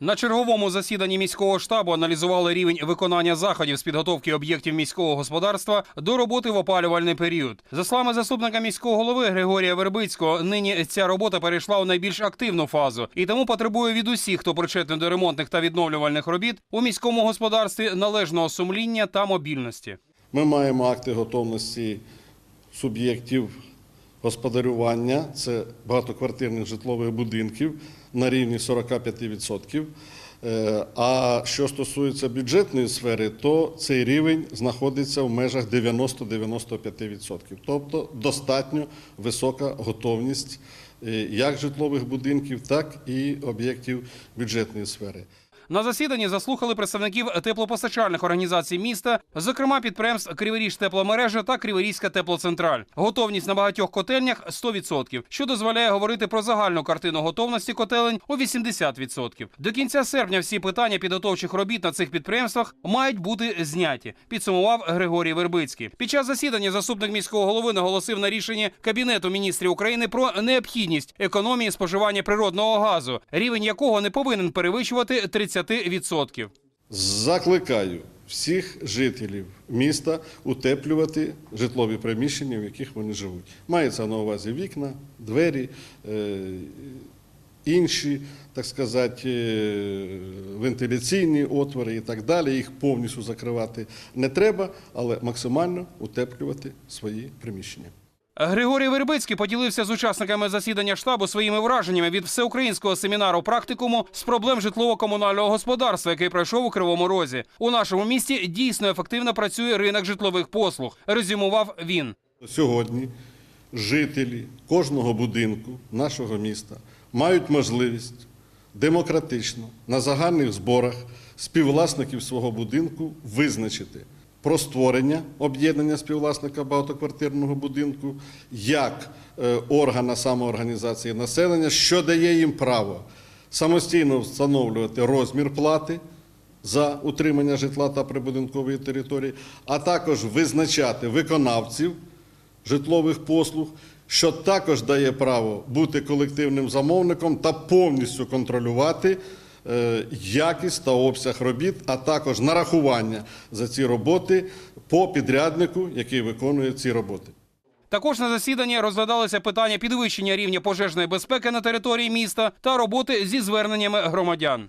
На черговому засіданні міського штабу аналізували рівень виконання заходів з підготовки об'єктів міського господарства до роботи в опалювальний період. За словами заступника міського голови Григорія Вербицького, нині ця робота перейшла у найбільш активну фазу і тому потребує від усіх, хто причетний до ремонтних та відновлювальних робіт у міському господарстві належного сумління та мобільності. Ми маємо акти готовності суб'єктів господарювання, це багатоквартирних житлових будинків на рівні 45%. Е, А що стосується бюджетної сфери, то цей рівень знаходиться в межах 90-95%. Тобто достатньо висока готовність е, як житлових будинків, так і об'єктів бюджетної сфери. На засіданні заслухали представників теплопостачальних організацій міста, зокрема підприємств Криворіж тепломережа та Криворізька теплоцентраль. Готовність на багатьох котельнях 100%, що дозволяє говорити про загальну картину готовності котелень у 80%. До кінця серпня всі питання підготовчих робіт на цих підприємствах мають бути зняті. Підсумував Григорій Вербицький. Під час засідання заступник міського голови наголосив на рішенні Кабінету міністрів України про необхідність економії споживання природного газу, рівень якого не повинен перевищувати 30%. Закликаю всіх жителів міста утеплювати житлові приміщення, в яких вони живуть. Мається на увазі вікна, двері, е, інші, так сказати, е, вентиляційні отвори і так далі. Їх повністю закривати не треба, але максимально утеплювати свої приміщення. Григорій Вербицький поділився з учасниками засідання штабу своїми враженнями від всеукраїнського семінару практикуму з проблем житлово-комунального господарства, який пройшов у Кривому Розі. У нашому місті дійсно ефективно працює ринок житлових послуг. Резюмував він. Сьогодні жителі кожного будинку нашого міста мають можливість демократично на загальних зборах співвласників свого будинку визначити про створення об'єднання співвласника багатоквартирного будинку як е, органа самоорганізації населення, що дає їм право самостійно встановлювати розмір плати за утримання житла та прибудинкової території, а також визначати виконавців житлових послуг, що також дає право бути колективним замовником та повністю контролювати якість та обсяг робіт, а також нарахування за ці роботи по підряднику, який виконує ці роботи. Також на засіданні розглядалися питання підвищення рівня пожежної безпеки на території міста та роботи зі зверненнями громадян.